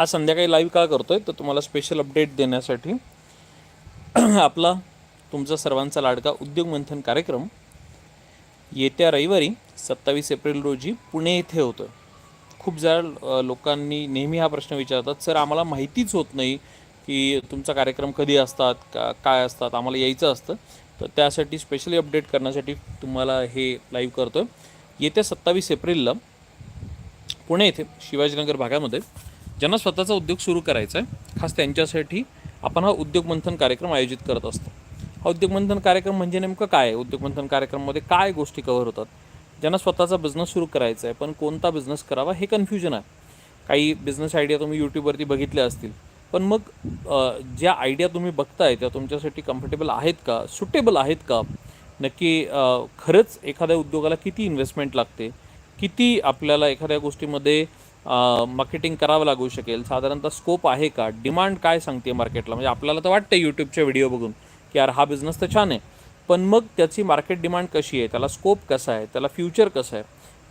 आज संध्याकाळी लाईव्ह का करतो आहे तर तुम्हाला स्पेशल अपडेट देण्यासाठी आपला तुमचा सर्वांचा लाडका उद्योग मंथन कार्यक्रम येत्या रविवारी सत्तावीस एप्रिल रोजी पुणे येथे होतं खूप जरा लोकांनी नेहमी हा प्रश्न विचारतात सर आम्हाला माहितीच होत नाही की तुमचा कार्यक्रम कधी असतात का काय असतात? आम्हाला यायचं असतं. तर त्यासाठी स्पेशली अपडेट करण्यासाठी तुम्हाला हे लाईव्ह करतो आहे येत्या सत्तावीस एप्रिलला पुणे येथे शिवाजीनगर भागामध्ये ज्यांना स्वतःचा उद्योग सुरू करायचा आहे खास त्यांच्यासाठी आपण हा उद्योग मंथन कार्यक्रम आयोजित करत असतो. हा उद्योग मंथन कार्यक्रम म्हणजे नेमकं काय आहे? उद्योग मंथन कार्यक्रमामध्ये काय गोष्टी कव्हर होतात? ज्यांना स्वतःचा बिझनेस सुरू करायचा आहे पण कोणता बिझनेस करावा हे कन्फ्युजन आहे. काही बिझनेस आयडिया तुम्ही यूट्यूबवरती बघितल्या असतील पण मग ज्या आयडिया तुम्ही बघताय त्या तुमच्यासाठी कम्फर्टेबल आहेत का? सुटेबल आहेत का? नक्की खरंच एखाद्या उद्योगाला किती इन्व्हेस्टमेंट लागते? किती आपल्याला एखाद्या गोष्टीमध्ये मार्केटिंग करावं लागू शकेल? साधारणतः स्कोप आहे का? डिमांड काय सांगते मार्केटला म्हणजे आपल्याला तर वाटतं यूट्यूबच्या व्हिडिओ बघून की यार हा बिझनेस तर छान आहे. पण मग त्याची मार्केट डिमांड कशी आहे? त्याला स्कोप कसा आहे? त्याला फ्युचर कसं आहे?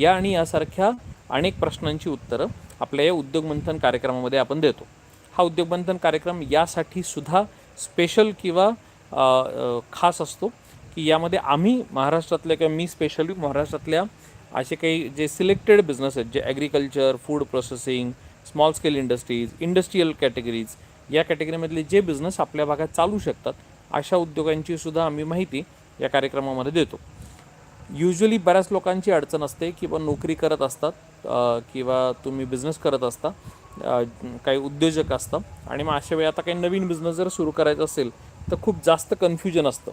या आणि यासारख्या अनेक प्रश्नांची उत्तरं आपल्या या उद्योग मंथन कार्यक्रमामध्ये आपण देतो. हा उद्योग मंथन कार्यक्रम यासाठी सुद्धा स्पेशल किंवा खास असतो की यामध्ये आम्ही महाराष्ट्रातल्या किंवा मी स्पेशली महाराष्ट्रातल्या असे काही जे सिलेक्टेड बिझनेस आहेत जे agriculture food processing small scale industries industrial categories या कॅटेगरीमधले जे बिझनेस आपल्या भागात चालू शकतात अशा उद्योगांची सुद्धा आम्ही माहिती या कार्यक्रमामध्ये देतो. युजली बऱ्याच लोकांची अडचण असते किंवा नोकरी करत असतात किंवा तुम्ही बिझनेस करत असता काही उद्योजक असतं आणि मग अशा वेळी आता काही नवीन बिझनेस जर सुरू करायचा असेल तर खूप जास्त कन्फ्युजन असतं.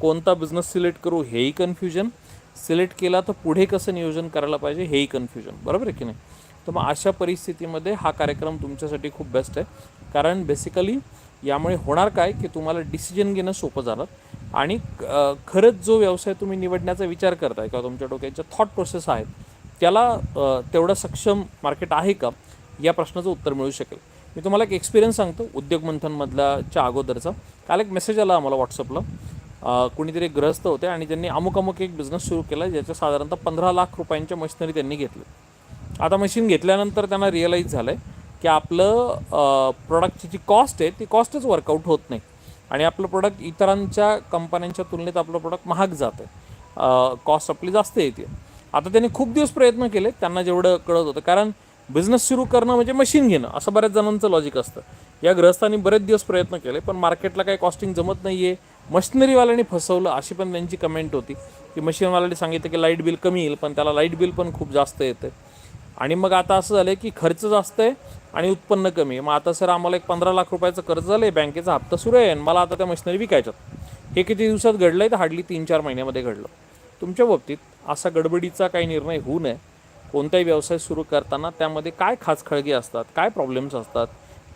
कोणता बिझनेस सिलेक्ट करू हेही कन्फ्युजन सिलेक्ट केला तर पुढे कसं नियोजन करायला पाहिजे हेही कन्फ्युजन बरोबर आहे की नाही? तर मग अशा परिस्थितीमध्ये हा कार्यक्रम तुमच्यासाठी खूप बेस्ट आहे. कारण बेसिकली यामुळे होणार काय की तुम्हाला डिसिजन घेणं सोपं झालं आणि खरंच जो व्यवसाय तुम्ही निवडण्याचा विचार करताय किंवा तुमच्या डोक्याच्या थॉट प्रोसेस आहेत त्याला तेवढं सक्षम मार्केट आहे का? या प्रश्नाचं उत्तर मिळू शकेल. मी तुम्हाला एक एक्सपिरियन्स सांगतो उद्योग मंथनमधल्याच्या अगोदरचा. काल एक मेसेज आला आम्हाला व्हॉट्सअपला कुणीतरी ग्रस्त होते आणि त्यांनी अमुक अमुक एक बिझनेस सुरू केला ज्याच्या साधारणतः पंधरा लाख रुपयांच्या मशिनरी त्यांनी घेतली. आता मशीन घेतल्यानंतर त्यांना रिअलाईज झालं आहे की आपलं प्रोडक्टची जी कॉस्ट आहे ती कॉस्टच वर्कआउट होत नाही. आणि आपलं प्रोडक्ट इतरांच्या कंपन्यांच्या तुलनेत आपलं प्रोडक्ट महाग जातं आहे कॉस्ट आपली जास्त येते आता त्यांनी खूप दिवस प्रयत्न केले त्यांना जेवढं कळत होतं. कारण बिझनेस सुरू करणं म्हणजे मशीन घेणं असं बऱ्याच जणांचं लॉजिक असतं. या ग्रस्तांनी बरेच दिवस प्रयत्न केले पण मार्केटला काही कॉस्टिंग जमत नाही आहे मशिनरीवाल्यांनी फसवलं अशी पण त्यांची कमेंट होती. की मशीनवाल्यांनी सांगितलं की लाइट बिल कमी येईल पण त्याला लाइट बिल पण खूप जास्त येतं. आणि मग आता असं झालं की खर्च जास्त आहे आणि उत्पन्न कमी आहे. मग आता सर आम्हाला एक पंधरा लाख रुपयाचं कर्ज झालं आहे बँकेचा हप्ता सुरू आहे आणि मला आता त्या मशिनरी विकायच्यात. हे किती दिवसात घडलं आहे तर हार्डली तीन चार महिन्यामध्ये घडलं. तुमच्या बाबतीत असा गडबडीचा काही निर्णय होऊ नये. कोणताही व्यवसाय सुरू करताना त्यामध्ये काय खासखळगी असतात? काय प्रॉब्लेम्स असतात?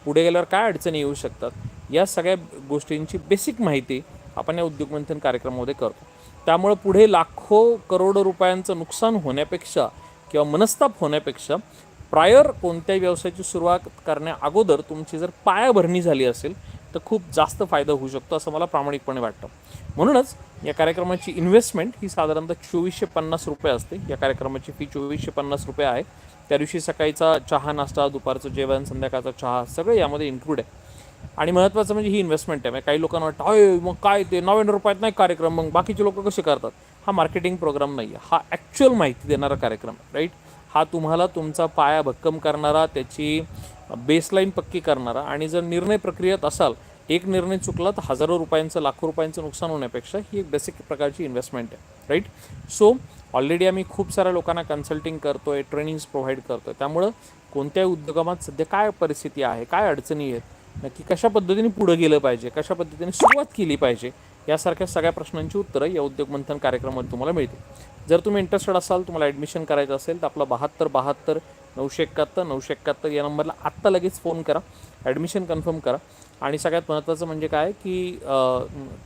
पुढे गेल्यावर काय अडचणी येऊ शकतात? या सगळ्या गोष्टींची बेसिक माहिती आपण या उद्योग मंथन कार्यक्रमामध्ये करतो. त्यामुळं पुढे लाखो करोडो रुपयांचं नुकसान होण्यापेक्षा किंवा मनस्ताप होण्यापेक्षा प्रायर कोणत्याही व्यवसायाची सुरुवात करण्या अगोदर तुमची जर पायाभरणी झाली असेल तर खूप जास्त फायदा होऊ शकतो असं मला प्रामाणिकपणे वाटतं. म्हणूनच या कार्यक्रमाची इन्व्हेस्टमेंट ही साधारणतः चोवीसशे पन्नास रुपये असते. या कार्यक्रमाची फी चोवीसशे पन्नास रुपये आहे. त्या दिवशी सकाळीचा चहा नाश्ता दुपारचं जेवण संध्याकाळचा चहा सगळं यामध्ये इन्क्लूड आहे. आणि महत्त्वाचं म्हणजे ही इन्व्हेस्टमेंट आहे. काही लोकांना वाटतं अय मग काय ते? नव्याण्णव रुपयात नाही कार्यक्रम मग बाकीचे लोक कसे करतात? हा मार्केटिंग प्रोग्राम नाही आहे. हा ॲक्च्युअल माहिती देणारा कार्यक्रम राईट हा तुम्हाला तुमचा पाया भक्कम करणारा त्याची बेसलाईन पक्की करणारा आणि जर निर्णय प्रक्रियेत असाल एक निर्णय चुकला तर हजारो रुपयांचं लाखो रुपयांचं नुकसान होण्यापेक्षा ही एक बेसिक प्रकारची इन्व्हेस्टमेंट आहे राईट सो ऑलरेडी आम्ही खूप साऱ्या लोकांना कन्सल्टिंग करतो आहे ट्रेनिंग्स प्रोव्हाइड करतो आहे त्यामुळं कोणत्याही उद्योगामात सध्या काय परिस्थिती आहे काय अडचणी आहेत नक्की कशा पद्धतीने पुढं गेलं पाहिजे कशा पद्धतीने सुरुवात केली पाहिजे यासारख्या सगळ्या प्रश्नांची उत्तरं या उद्योग मंथन कार्यक्रमामध्ये तुम्हाला मिळतील. जर तुम्ही इंटरेस्टेड असाल तुम्हाला ॲडमिशन करायचं असेल तर आपला बहात्तर बहात्तर नऊशे एकाहत्तर नऊशे एकाहत्तर या नंबरला आत्ता लगेच फोन करा. ॲडमिशन कन्फर्म करा. आणि सगळ्यात महत्त्वाचं म्हणजे काय की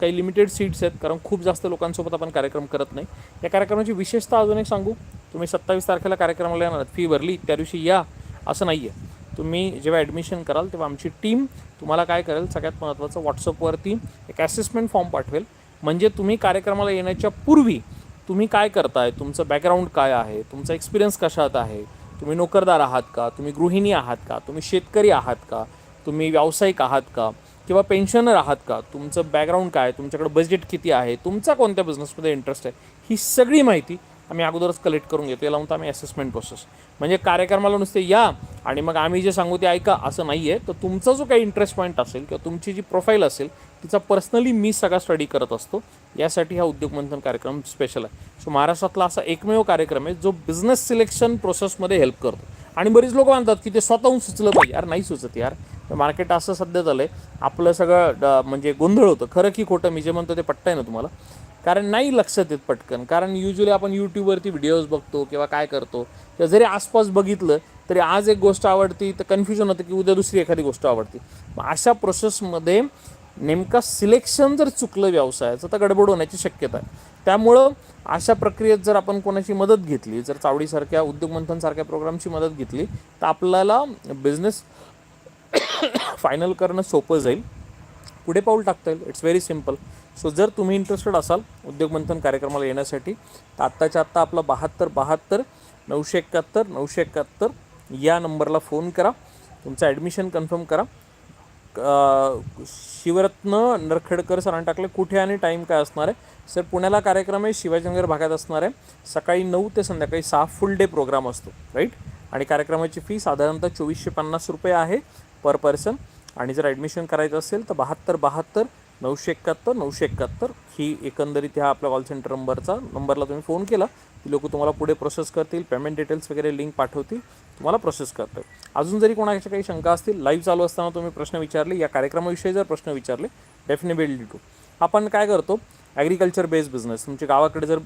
काही लिमिटेड सीट्स आहेत कारण खूप जास्त लोकांसोबत आपण कार्यक्रम करत नाही. या कार्यक्रमाची विशेषता अजून एक सांगू. तुम्ही सत्तावीस तारखेला कार्यक्रमाला येणार फी भरली त्या दिवशी या असं नाही आहे तुम्ही जेव्हा ॲडमिशन कराल तेव्हा आमची टीम तुम्हाला काय करेल सगळ्यात महत्त्वाचं व्हॉट्सअपवरती एक असेसमेंट फॉर्म पाठवेल. म्हणजे तुम्ही कार्यक्रमाला येण्याच्या पूर्वी तुम्ही काय करताय तुमचं बॅकग्राऊंड काय आहे तुमचा एक्सपिरियन्स कशात आहे तुम्ही नोकरदार आहात का तुम्ही गृहिणी आहात का तुम्ही शेतकरी आहात का तुम्ही व्यावसायिक आहात का किंवा पेन्शनर आहात का तुमचं बॅकग्राऊंड काय तुमच्याकडे बजेट किती आहे तुमचा कोणत्या बिझनेसमध्ये इंटरेस्ट आहे ही सगळी माहिती आम्ही अगोदरच कलेक्ट करून घेतो. याला म्हणतो आम्ही असेसमेंट प्रोसेस म्हणजे कार्यक्रमाला नुसते या आणि मग आम्ही जे सांगू ते ऐका असं नाही आहे तर तुमचा जो काही इंटरेस्ट पॉईंट असेल किंवा तुमची जी प्रोफाईल असेल तिचा पर्सनली मी सगळा स्टडी करत असतो. यासाठी हा उद्योग मंथन कार्यक्रम स्पेशल आहे. सो महाराष्ट्रातला असा एकमेव कार्यक्रम आहे जो बिझनेस सिलेक्शन प्रोसेसमध्ये हेल्प करतो. आणि बरीच लोक मानतात की ते स्वतःहून सुचलं पाहिजे. यार नाही सुचत यार. मार्केट असं सध्या झालं आहे आपलं सगळं ड- म्हणजे गोंधळ होतं. खरं की खोटं मी जे म्हणतो ते पटतंय ना तुम्हाला? कारण नाही लक्षात येत पटकन. कारण युजली आपण यूट्यूबवरती व्हिडिओज बघतो किंवा काय करतो. किंवा जरी आसपास बघितलं तरी आज एक गोष्ट आवडती तर कन्फ्युजन होतं की उद्या दुसरी एखादी गोष्ट आवडती. मग अशा प्रोसेसमध्ये नेमका सिलेक्शन जर चुकलं व्यवसायाचं तर गडबड होण्याची शक्यता आहे. त्यामुळं अशा प्रक्रियेत जर आपण कोणाची मदत घेतली जर चावडीसारख्या उद्योग मंथनसारख्या प्रोग्रामची मदत घेतली तर आपल्याला बिझनेस फायनल करणं सोपं जाईल. पुढे पाऊल टाकता येईल. इट्स व्हेरी सिंपल सो जर तुम्ही इंटरेस्टेड असाल उद्योग मंथन कार्यक्रमाला येण्यासाठी तर आत्ताच्या आत्ता आपला बहात्तर बहात्तर नऊशे एकाहत्तर नऊशे एकाहत्तर या नंबरला फोन करा. तुमचं ॲडमिशन कन्फर्म करा. शिवरत्न नरखेडकर सरांनी टाकले कुठे आणि टाईम काय असणार आहे? सर पुण्याला कार्यक्रम आहे शिवाजीनगर भागात असणार आहे. सकाळी नऊ ते संध्याकाळी सहा फुल डे प्रोग्राम असतो राईट आणि कार्यक्रमाची फी साधारणतः चोवीसशे पन्नास रुपये आहे पर पर्सन आणि जर ॲडमिशन करायचं असेल तर बहात्तर बहात्तर नऊशे एकाहत्तर नऊशे एकाहत्तर. ही एकंदरीत ह्या आपल्या कॉल सेंटर नंबरचा नंबरला तुम्ही फोन केला. ती लोक तुम्हाला पुढे प्रोसेस करतील पेमेंट डिटेल्स वगैरे लिंक पाठवतील तुम्हाला प्रोसेस करतील अजून जरी कोणाच्या काही शंका असतील लाईव्ह चालू असताना तुम्ही प्रश्न विचारले या कार्यक्रमाविषयी जर प्रश्न विचारले डेफिनेटली टू आपण काय करतो? ॲग्रिकल्चर बेस्ड बिझनेस तुमचे गावाकडे जर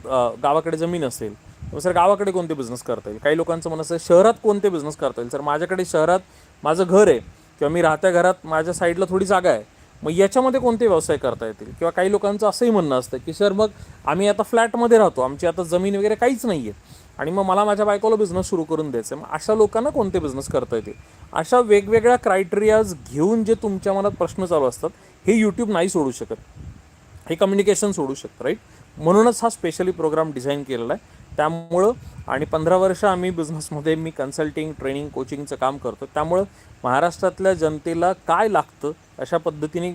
गावाकडे जमीन असेल तर सर गावाकडे कोणते बिझनेस करता येईल? काही लोकांचं म्हणणं असं शहरात कोणते बिझनेस करता येईल? सर माझ्याकडे शहरात माझं घर आहे किंवा मी राहत्या घरात माझ्या साईडला थोडी जागा आहे मग याच्यामध्ये कोणते व्यवसाय करता येतील? किंवा काही लोकांचं असंही म्हणणं असतं की सर मग आम्ही आता फ्लॅटमध्ये राहतो. आमची आता जमीन वगैरे काहीच नाही आहे. आणि मग मला माझ्या बायकोला बिझनेस सुरू करून द्यायचं आहे मग अशा लोकांना कोणते बिझनेस करता येतील? अशा वेगवेगळ्या क्रायटेरियाज घेऊन जे तुमच्या मनात प्रश्न चालू असतात हे यूट्यूब नाही सोडू शकत. हे कम्युनिकेशन सोडू शकतं राईट म्हणूनच हा स्पेशली प्रोग्राम डिझाईन केलेला आहे. त्यामुळं आणि पंधरा वर्ष आम्ही बिझनेसमध्ये मी कन्सल्टिंग ट्रेनिंग कोचिंगचं काम करतो. त्यामुळं महाराष्ट्रातल्या जनतेला काय लागतं अशा पद्धतीने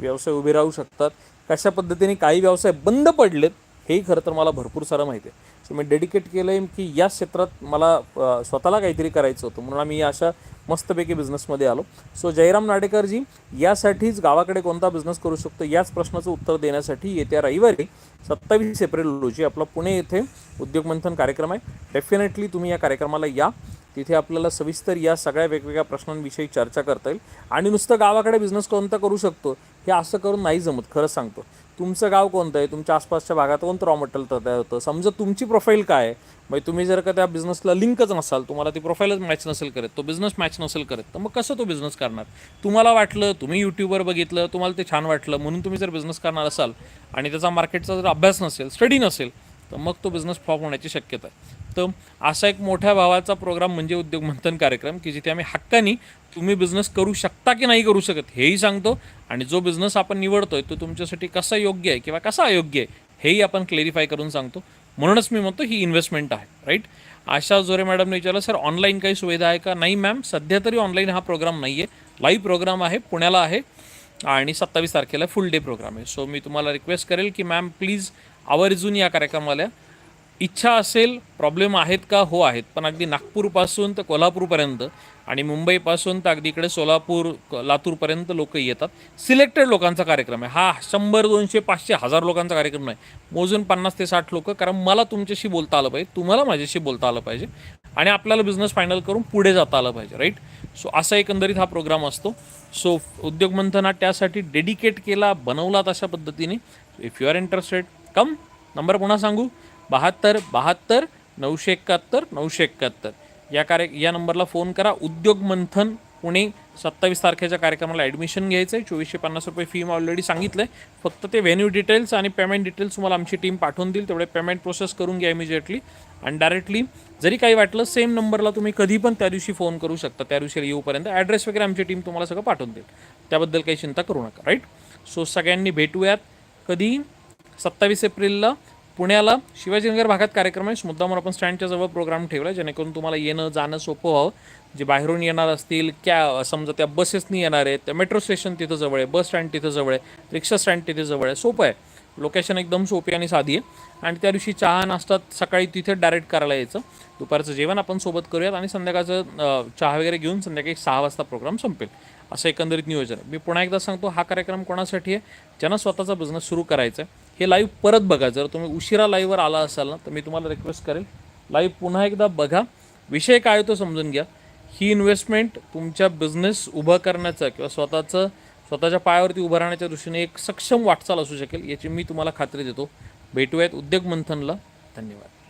व्यवसाय उभे राहू शकतात कशा पद्धतीने काही व्यवसाय बंद पडलेत हेही खरं तर मला भरपूर सारं माहिती आहे. सो मी डेडिकेट केलं आहे की या क्षेत्रात मला स्वतःला काहीतरी करायचं होतं. म्हणून आम्ही अशा मस्तपैकी बिझनेसमध्ये आलो. सो जयराम नाडेकरजी यासाठीच गावाकडे कोणता बिझनेस करू शकतो? याच प्रश्नाचं उत्तर देण्यासाठी येत्या रविवारी सत्तावीस एप्रिल रोजी आपला पुणे येथे उद्योग मंथन कार्यक्रम आहे. डेफिनेटली तुम्ही या कार्यक्रमाला या. तिथे आपल्याला सविस्तर या सगळ्या वेगवेगळ्या प्रश्नांविषयी चर्चा करता येईल. आणि नुसतं गावाकडे बिझनेस कोणता करू शकतो हे असं करून नाही जमत खरं सांगतो. तुमचं गाव कोणतं आहे? तुमच्या आसपासच्या भागात कोणतं रॉ मटेरियल तयार होतं? समजा तुमची प्रोफाईल काय आहे? म्हणजे तुम्ही जर का त्या बिझनेसला लिंकच नसाल तुम्हाला ती प्रोफाईलच मॅच नसेल करत तो बिझनेस मॅच नसेल करत तर मग कसं तो बिझनेस करणार? तुम्हाला वाटलं तुम्ही यूट्यूबवर बघितलं तुम्हाला ते छान वाटलं म्हणून तुम्ही जर बिझनेस करणार असाल आणि त्याचा मार्केटचा जर अभ्यास नसेल स्टडी नसेल तर मग तो बिझनेस फ्लॉप होण्याची शक्यता आहे. तर असा एक मोठ्या भावाचा प्रोग्राम म्हणजे उद्योग मंथन कार्यक्रम की जिथे आम्ही हक्कानी तुम्ही बिझनेस करू शकता की नाही करू शकत हेही सांगतो. आणि जो बिझनेस आपण निवडतोय तो तुमच्यासाठी कसा योग्य आहे किंवा कसा अयोग्य आहे हेही आपण क्लेरिफाय करून सांगतो. म्हणूनच मी म्हणतो ही इन्व्हेस्टमेंट आहे राईट आशा जोरे मॅडमने विचारलं सर ऑनलाईन काही सुविधा आहे का? नाही मॅम सध्या तरी ऑनलाईन हा प्रोग्राम नाही आहे लाईव्ह प्रोग्राम आहे पुण्याला आहे. आणि सत्तावीस तारखेला फुल डे प्रोग्राम आहे. सो मी तुम्हाला रिक्वेस्ट करेल की मॅम प्लीज आवर्जून या कार्यक्रमाला. इच्छा असेल प्रॉब्लेम आहेत का? हो आहेत. पण अगदी नागपूरपासून तर कोल्हापूरपर्यंत आणि मुंबईपासून तर अगदी इकडे सोलापूर लातूरपर्यंत लोक येतात. सिलेक्टेड लोकांचा कार्यक्रम आहे. हा शंभर दोनशे पाचशे हजार लोकांचा कार्यक्रम नाही. मोजून पन्नास ते साठ लोक कारण मला तुमच्याशी बोलता आलं पाहिजे. तुम्हाला माझ्याशी बोलता आलं पाहिजे. आणि आपल्याला बिझनेस फायनल करून पुढे जाता आलं पाहिजे राईट सो असा एकंदरीत हा प्रोग्राम असतो. सो उद्योग मंथन त्यासाठी डेडिकेट केला बनवला तशा पद्धतीने. If you are interested come. Number पुन्हा सांगू. बहात्तर बहात्तर नऊशे एकाहत्तर नऊशे एकाहत्तर. या कार्य या नंबरला फोन करा. उद्योग मंथन पुणे सत्तावीस तारखेच्या कार्यक्रमाला ॲडमिशन घ्यायचं आहे चोवीसशे पन्नास रुपये फी मी ऑलरेडी सांगितलं आहे फक्त ते व्हेन्यू डिटेल्स आणि पेमेंट डिटेल्स तुम्हाला आमची टीम पाठवून देईल. तेवढे पेमेंट प्रोसेस करून घ्या इमिजिएटली आणि डायरेक्टली जरी काही वाटलं सेम नंबरला तुम्ही कधी पण त्या दिवशी फोन करू शकता. त्या दिवशी येऊपर्यंत ॲड्रेस वगैरे आमची टीम तुम्हाला सगळं पाठवून देईल. त्याबद्दल काही चिंता करू नका राईट सो सगळ्यांनी भेटूयात. कधी? सत्तावीस एप्रिलला पुण्याला शिवाजीनगर भागात कार्यक्रम आहे. मुद्दामून आपण स्टँडच्या जवळ प्रोग्राम ठेवला आहे जेणेकरून तुम्हाला येणं जाणं सोपं व्हावं. जे बाहेरून येणार असतील क्या समजा त्या बसेसनी येणार आहेत त्या मेट्रो स्टेशन तिथं जवळ आहे बस स्टँड तिथं जवळ आहे रिक्षा स्टँड तिथे जवळ आहे. सोपं आहे. लोकेशन एकदम सोपी आणि साधी आहे. आणि त्या दिवशी चहा नाश्ता सकाळी तिथे डायरेक्ट करायला यायचं. दुपारचं जेवण आपण सोबत करूयात आणि संध्याकाळचं चहा वगैरे घेऊन संध्याकाळी सहा वाजता प्रोग्राम संपेल. असं एकंदरीत नियोजन मी पुन्हा एकदा सांगतो हा कार्यक्रम कोणासाठी आहे? ज्यांना स्वतःचा बिझनेस सुरू करायचा आहे. हे लाईव्ह परत बघा. जर तुम्ही उशिरा लाईव्हवर आला असाल ना तर मी तुम्हाला रिक्वेस्ट करेल. लाईव्ह पुन्हा एकदा बघा. विषय काय तो समजून घ्या. ही इन्व्हेस्टमेंट तुमच्या बिझनेस उभं करण्याचं किंवा स्वतःचं स्वतःच्या पायावरती उभं राहण्याच्या दृष्टीने एक सक्षम वाटचाल असू शकेल याची मी तुम्हाला खात्री देतो. भेटूयात उद्योग मंथनला. धन्यवाद.